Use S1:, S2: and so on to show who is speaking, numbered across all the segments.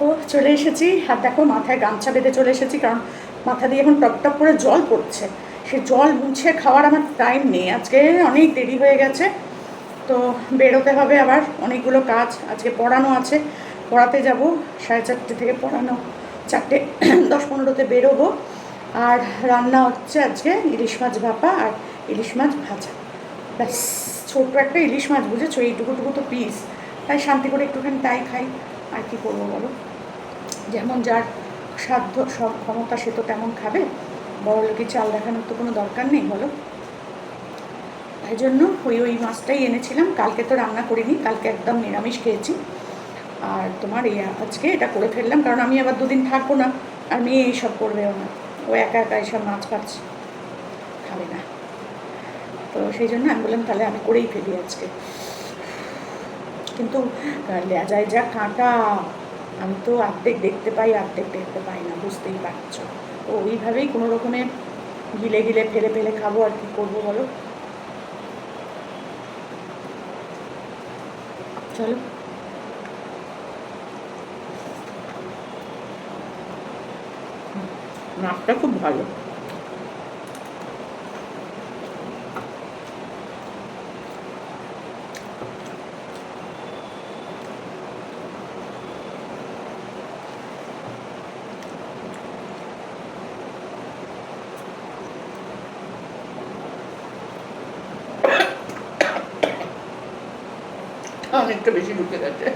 S1: তো চলে এসেছি আর দেখো মাথায় গামছা বেঁধে চলে এসেছি, কারণ মাথা দিয়ে এখন টপ টপ করে জল পড়ছে। সে জল মুছে খাওয়ার আমার টাইম নেই। আজকে অনেক দেরি হয়ে গেছে, তো বেরোতে হবে আবার। অনেকগুলো কাজ আজকে পড়ানো আছে। পড়াতে যাব, সাড়ে চারটে থেকে পড়ানো, চারটে, দশ পনেরোতে বেরোবো। আর রান্না হচ্ছে আজকে ইলিশ মাছ ভাপা আর ইলিশ মাছ ভাজা। ব্যাস, ছোট্ট একটা ইলিশ মাছ, বুঝেছ? এইটুকুটুকু তো পিস তাই শান্তি করে একটুখানি তাই খাই। আর কি করব বলো? যেমন যার সাধ্য, সব ক্ষমতা সে তো তেমন খাবে। বড় লোকের চাল দেখানোর তো কোনো দরকার নেই, বলো। তাই জন্য ওই ওই মাছটাই এনেছিলাম। কালকে তো রান্না করিনি, কালকে একদম নিরামিষ খেয়েছি। আর তোমার এই আজকে এটা করে ফেললাম, কারণ আমি আবার দুদিন থাকব না, আর মেয়ে এইসব করবেও না। ও একা একা এইসব মাছ ফাছ খাবে না। তো সেই জন্য আমি বললাম, তাহলে আমি করেই ফেলি আজকে। কিন্তু লেজায় যা কাঁটা। আমি তো আর্ধেক দেখতে পাই আর্ধেক দেখতে পাই না, বুঝতেই পারছ। তো ওইভাবেই কোনো রকমে গিলে গিলে ফেলে ফেলে খাব, আর কি করব বলো? চলো। মাছটা খুব ভালো। অনেকটা বেশি ঢুকে না।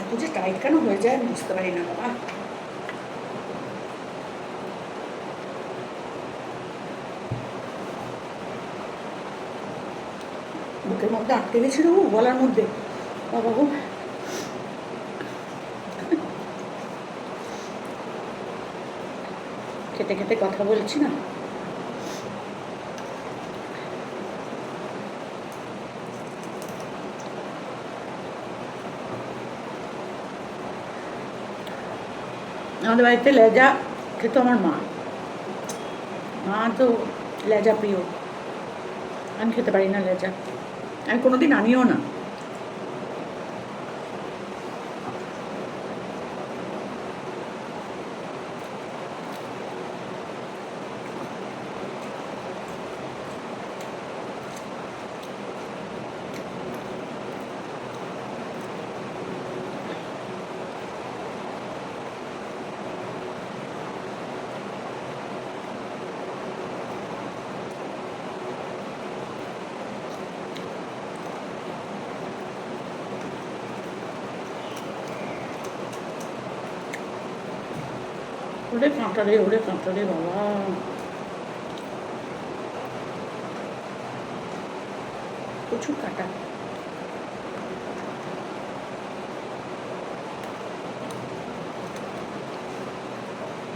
S1: এত যে টাইট কেন হয়ে যায় বুঝতে পারি না বাবা। মধ্যে আটকে গেছিল গো গলার মধ্যে। বাবা খেতে খেতে কথা বলছি না। আমাদের বাড়িতে লেজা খেত আমার মা। মা তো লেজা প্রিয়। আমি খেতে পারি না লেজা। আমি কোনোদিন আনিও না। ওরে কাঁটা রে, ওরে কাঁটা বাবা। প্রচুর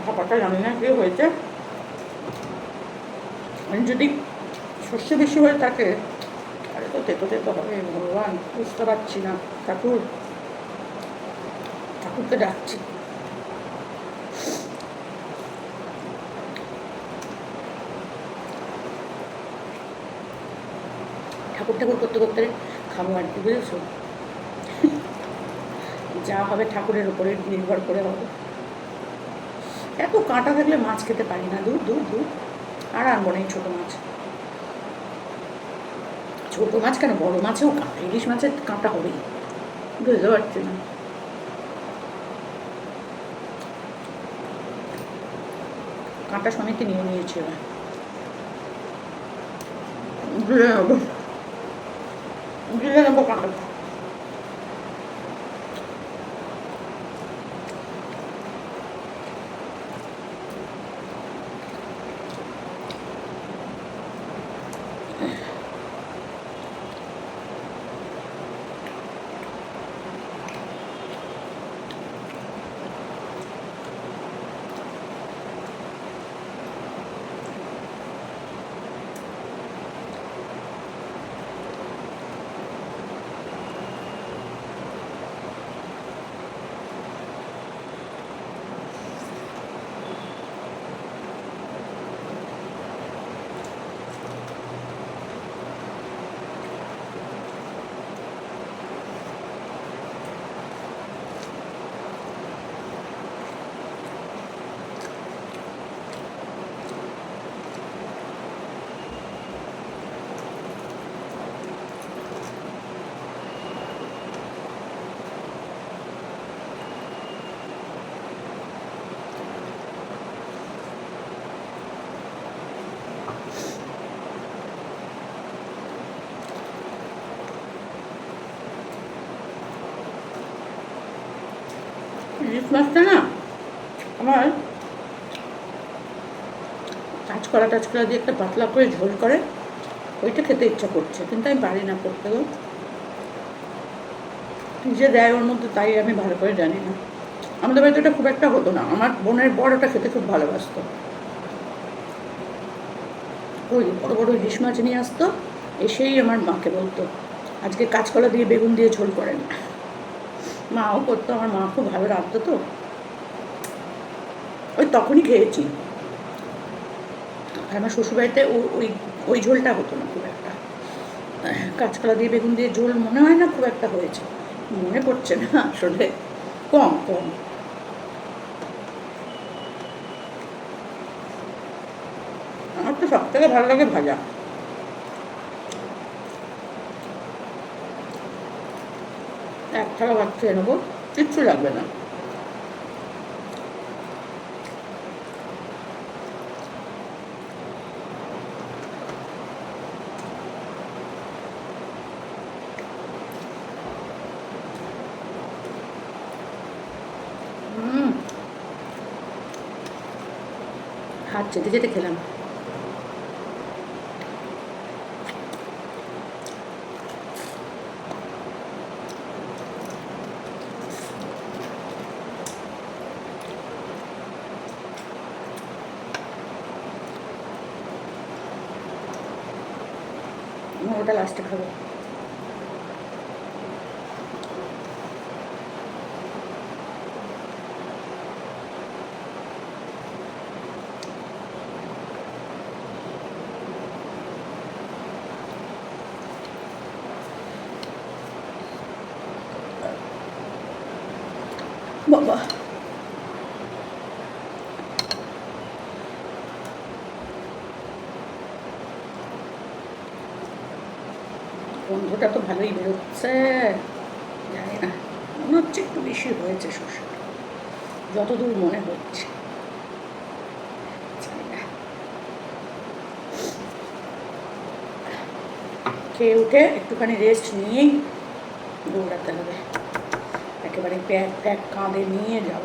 S1: ভাপাটা জানি না কি হয়েছে। আমি যদি শস্য বেশি হয়ে থাকে আরে তো তেতো তেতো হবে, ভগবান, বুঝতে পারছি না। ঠাকুর, ঠাকুরকে ডাকছি। ঠাকুর ঠাকুর করতে করতে খাব আর কি, বুঝেছ? যা হবে ঠাকুরের উপরে নির্ভর করে হবে। এত কাঁটা থাকলে মাছ খেতে পারি না, দূর দূর দূর। আর আনব না এই ছোটো মাছ। ছোটো মাছ কেন? বড় মাছেও কাঁটা, ইলিশ মাছের কাঁটা হবেই। বুঝতে পারছি না। কাঁটা সমেত নিয়ে নিয়েছি এবার। গিলে নেব গিলে নেব কাঁটা ইলিশ না আমার কাঁচকলা টাচকলা দিয়ে একটা পাতলা করে ঝোল করে। ওইটা খেতে ইচ্ছা করছে, কিন্তু আমি পারি না করতে যে দেয় ওর মধ্যে তাই আমি ভালো করে জানি না। আমাদের বাড়িতে ওটা খুব একটা হতো না। আমার বোনের বড় ওটা খেতে খুব ভালোবাসতো। ওই বড় বড় ইলিশ মাছ নিয়ে আসতো, এসেই আমার মাকে বলতো, আজকে কাঁচকলা দিয়ে বেগুন দিয়ে ঝোল করেন। মাও করতো, আমার মা খুব ভালো রাখতো তো। ওই তখনই খেয়েছি। আর আমার শ্বশুরবাড়িতে ওই ওই ঝোলটা হতো না খুব একটা। কাঁচকলা দিয়ে, বেগুন দিয়ে ঝোল মনে হয় না খুব একটা হয়েছে। মনে পড়ছে না আসলে। কম কম। আমার তো সব থেকে ভালো লাগে ভাজা। থাকা ভাত খেয়ে নেব কিচ্ছু লাগবে না। হাত চেটে চেটে খেলাম। ওটা লাস্টে খাব বাবা গন্ধটা তো ভালোই বেরোচ্ছে। জানি না, মনে হচ্ছে একটু বেশি হয়েছে শস্যটা যতদূর মনে হচ্ছে। খেয়ে উঠে একটুখানি রেস্ট নিয়েই দৌড়াতে হবে। একেবারে প্যাক প্যাক কাঁধে নিয়ে যাব।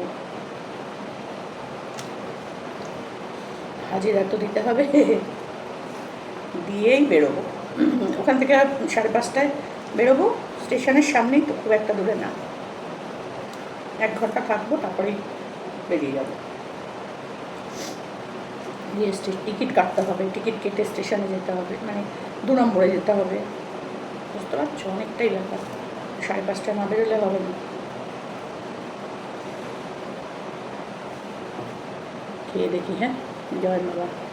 S1: হাজিরা তো দিতে হবে। দিয়েই বেরোবো। ওখান থেকে সাড়ে পাঁচটায় বেরোবো, স্টেশনের সামনেই তো খুব একটা দূরে না। এক ঘণ্টা থাকব, তারপরেই বেরিয়ে যাব। গিয়ে টিকিট কাটতে হবে, টিকিট কেটে স্টেশনে যেতে হবে মানে দু নম্বরে যেতে হবে। বুঝতে পারছ? অনেকটাই ব্যাপার। সাড়ে পাঁচটায় না বেরোলে হবে না। খেয়ে দেখি হ্যাঁ? জয় বাবা।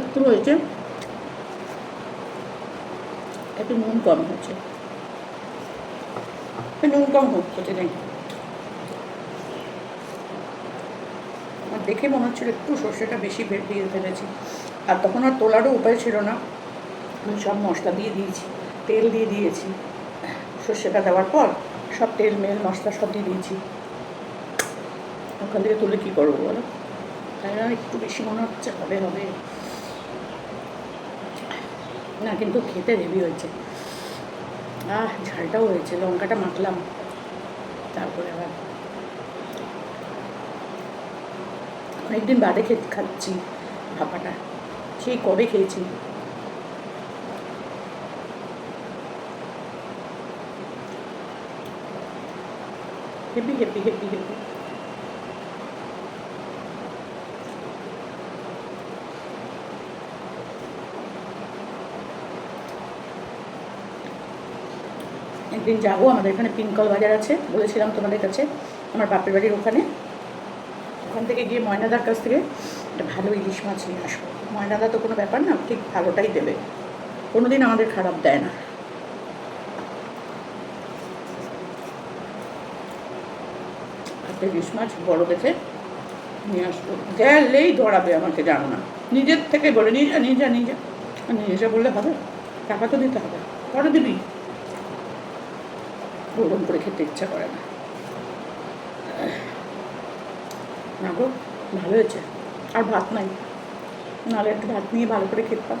S1: একটু হয়েছে একটু নুন কম হচ্ছে। নুন কম হচ্ছে নেই। আমার দেখে মনে হচ্ছিল একটু সর্ষেটা বেশি দিয়ে ফেলেছি। আর তখন আর তোলারও উপায় ছিল না। আমি সব মশলা দিয়ে দিয়েছি, তেল দিয়ে দিয়েছি। সর্ষেটা দেওয়ার পর সব তেল, মেল, মশলা সব দিয়ে দিয়েছি। ওখান থেকে তুলে কী করব বলো? তাই না, একটু বেশি মনে হচ্ছে, হবে হবে। না, কিন্তু খেতে হেভি হয়েছে। আহ, ঝালটাও হয়েছে, লঙ্কাটা মাখলাম। তারপরে আবার অনেকদিন বাদে খেতে, খাচ্ছি ভাপাটা। সেই কবে খেয়েছি? Happy happy happy happy. একদিন যাব, আমাদের এখানে পিঙ্কল বাজার আছে বলেছিলাম তোমাদের কাছে, আমার বাপের বাড়ির ওখানে। ওখান থেকে গিয়ে ময়নাদার কাছ থেকে একটা ভালো ইলিশ মাছ নিয়ে আসব। ময়নাদা তো কোনো ব্যাপার না, ঠিক ভালোটাই দেবে। কোনো দিন আমাদের খারাপ দেয় না। একটা ইলিশ মাছ বড় দেখে নিয়ে আসব। গেলেই ধরাবে আমাকে, জানো না। নিজের থেকে বলে, নিয়ে যা নিয়ে যা নিয়ে যা। নিয়ে যা বললে হবে, টাকা তো দিতে হবে। পরে দিবি ওরকম করে খেতে ইচ্ছা করে না। গো, ভালো হয়েছে। আর ভাত নাই। নাহলে একটু ভাত নিয়ে ভালো করে খেতাম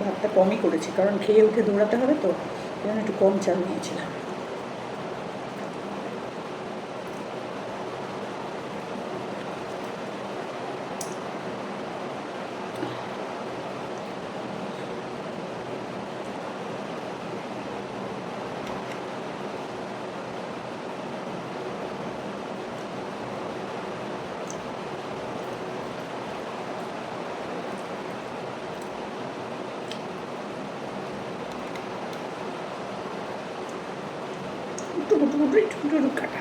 S1: ভাতটা কমই করেছি, কারণ খেয়ে উঠে দৌড়াতে হবে তো। জন্য একটু কম চাল নিয়েছিলাম টুকু টুকু টুকু টুকু টুকু কাটা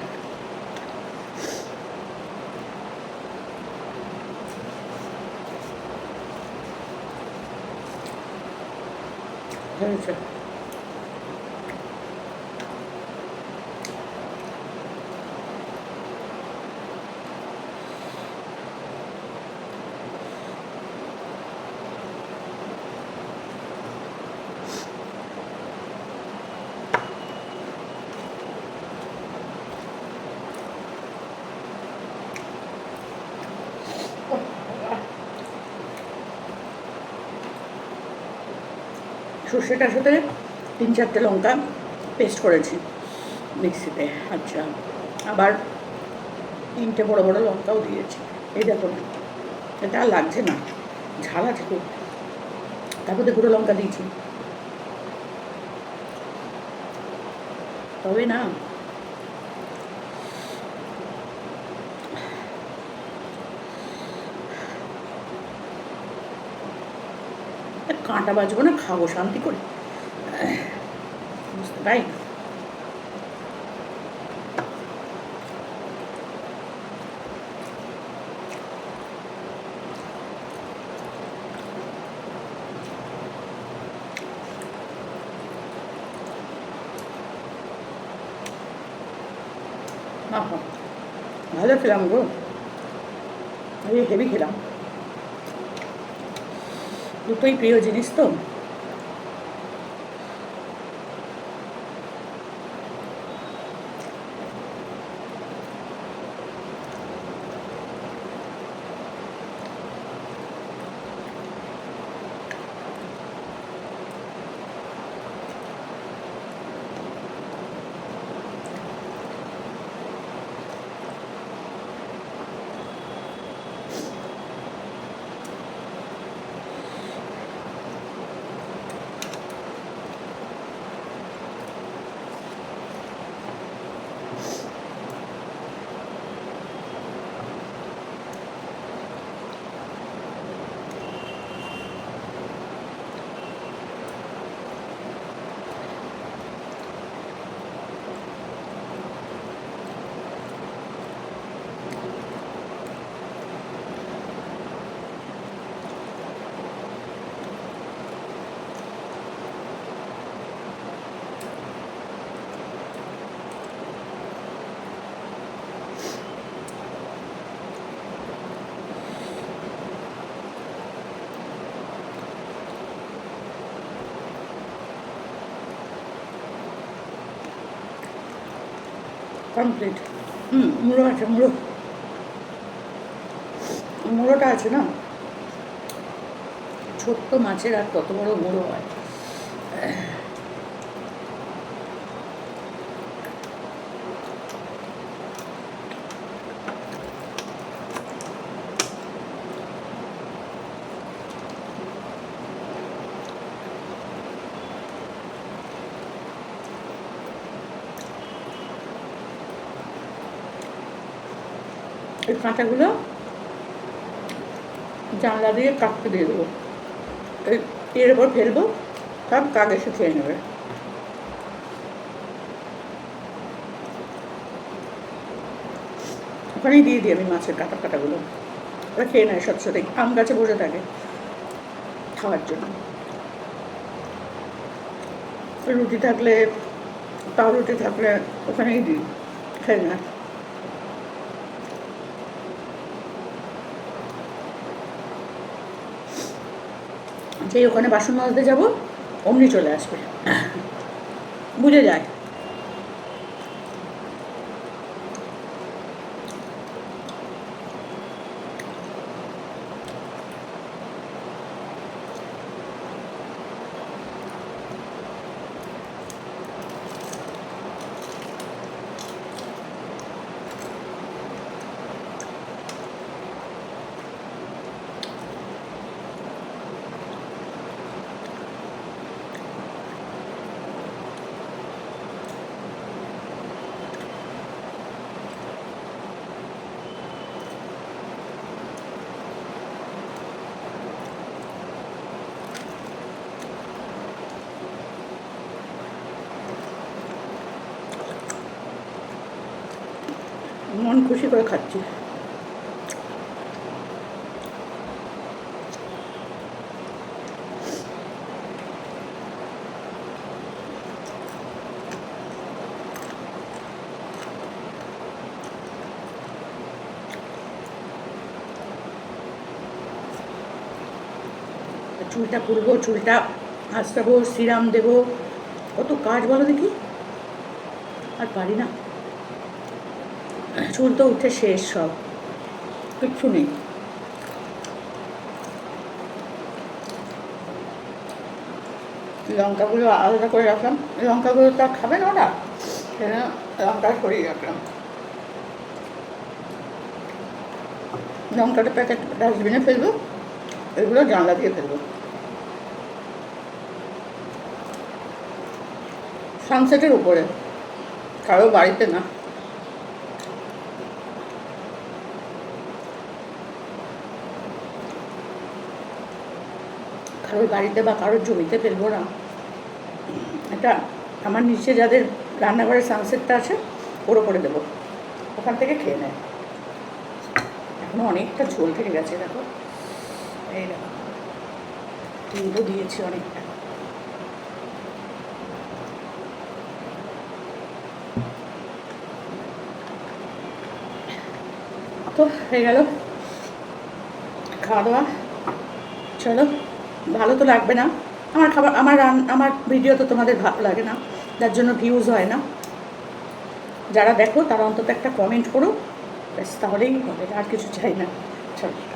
S1: হয়েছে সর্ষেটার সাথে তিন চারটে লঙ্কা পেস্ট করেছি মিক্সিতে। আচ্ছা আবার তিনটে বড় বড় লঙ্কাও দিয়েছি। এই দেখো এটা আর লাগছে না, ঝাল আছে খুব। তারপরে গুঁড়ো লঙ্কা দিয়েছি। তবে না কাঁটা বাজবো না খাব শান্তি করে। বুঝতে পাই ভালো খেলাম গো। আমি হেভি খেলাম। দুটোই প্রিয় জিনিস তো কমপ্লিট হুম, মুড়ো আছে, মুড়ো। মুড়োটা আছে না? ছোট্ট মাছের আর তত বড় মুড়ো হয়। এই কাঁটাগুলো জানলা দিয়ে কাটতে দিয়ে দেবো। এই এর ওপর ফেলব, সব কাক এসে খেয়ে নেবে। ওখানেই দিয়ে দিই আমি মাছের কাটা কাটাগুলো। ওরা খেয়ে নেয় সাথে সাথে, আম গাছে বসে থাকে খাওয়ার জন্য। রুটি থাকলে, পাউরুটি থাকলে ওখানেই দিই খেয়ে নেয় যেই ওখানে বাসন মাজতে যাব অমনি চলে আসবে। বুঝে যায় মন খুশি করে খাচ্ছি। চুলটা খুলবো চুলটা আঁচড়াবো সিরাম দেবো। কত কাজ বলো দেখি। আর পারি না। চুল তো উঠে শেষ সব। কিচ্ছু নেই। লঙ্কাগুলো আলাদা করে রাখলাম। লঙ্কাগুলো তো আর খাবে না ওরা। লঙ্কা সরিয়ে রাখলাম। লঙ্কাটা প্যাকেট ডাস্টবিনে ফেলব। এগুলো জানলা দিয়ে ফেলব। সানসেটের উপরে। কারও বাড়িতে না। কারোর বাড়িতে বা কারোর জমিতে ফেলব না। এটা আমার নিচে যাদের রান্নাঘরের সানসেটটা আছে, ওর ওপরে দেবো। ওখান থেকে খেয়ে নেয়। এখনও অনেকটা ঝোল থেকে গেছে, দেখো। এই দেখো। দিয়েছি অনেকটা। তো হয়ে গেল। খাওয়া দাওয়া। চলো। ভালো তো লাগবে না। আমার খাবার, আমার রান, আমার ভিডিও তো তোমাদের ভালো লাগে না। যার জন্য ভিউজ হয় না। যারা দেখো, তারা অন্তত একটা কমেন্ট করো। ব্যাস, তাহলেই হবে, আর কিছু চাই না। চলো।